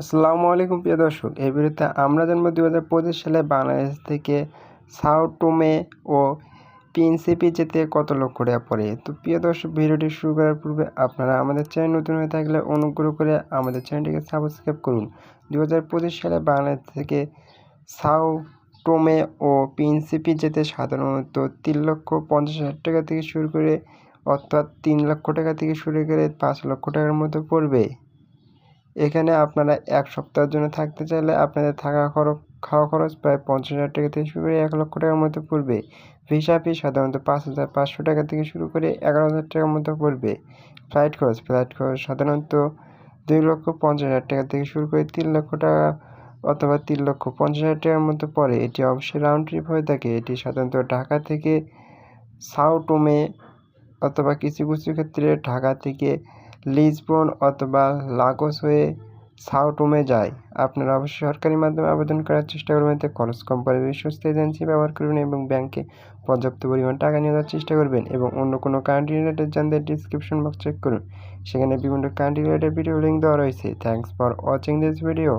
আসসালামু আলাইকুম প্রিয় দর্শক, এই ভিডিওতে আমরা জানব দু হাজার পঁচিশ সালে বাংলাদেশ থেকে সাও টোমে ও পিএনসিপি যেতে কত লক্ষ টাকা পড়ে। তো প্রিয় দর্শক, ভিডিওটি শুরু করার পূর্বে আপনারা আমাদের চ্যানেল নতুন হয়ে থাকলে অনুগ্রহ করে আমাদের চ্যানেলটিকে সাবস্ক্রাইব করুন। দু হাজার পঁচিশ সালে বাংলাদেশ থেকে সাও টোমে ও পিএনসিপি যেতে সাধারণত তিন লক্ষ পঞ্চাশ হাজার টাকা থেকে শুরু করে, অর্থাৎ তিন লক্ষ টাকা থেকে শুরু করে পাঁচ লক্ষ টাকার মতো পড়বে। এখানে আপনারা এক সপ্তাহের জন্য থাকতে চাইলে আপনাদের থাকা খরচ, খাওয়া খরচ প্রায় পঞ্চাশ হাজার টাকা থেকে শুরু করে এক লক্ষ টাকার মধ্যে পড়বে। ভিসা ফি সাধারণত পাঁচ হাজার পাঁচশো টাকা থেকে শুরু করে এগারো হাজার টাকার মতো পড়বে। ফ্লাইট খরচ ফ্লাইট খরচ সাধারণত দুই লক্ষ পঞ্চাশ হাজার টাকা থেকে শুরু করে তিন লক্ষ টাকা অথবা তিন লক্ষ পঞ্চাশ হাজার টাকার মধ্যে পড়ে। এটি অবশ্যই রাউন্ড ট্রিপ হয়ে থাকে। এটি সাধারণত ঢাকা থেকে সাউটোমে অথবা কিছু কিছু ক্ষেত্রে ঢাকা থেকে লিসবন অথবা লাগোস হয়ে সাউটোমে যায়। আপনারা অবশ্যই সরকারি মাধ্যমে আবেদন করার চেষ্টা করবেন এতে খরচ কম পড়বে বিশ্বস্ত এজেন্সি ব্যবহার করবেন এবং ব্যাংকে পর্যাপ্ত পরিমাণ টাকা নিয়ে যাওয়ার চেষ্টা করবেন এবং অন্য কোনো কান্ট্রি রিলেটেড জানতে ডিসক্রিপশন বক্স চেক করুন। সেখানে বিভিন্ন কান্ট্রি রিলেটেড ভিডিও লিঙ্ক দেওয়া রয়েছে। Thanks for watching this video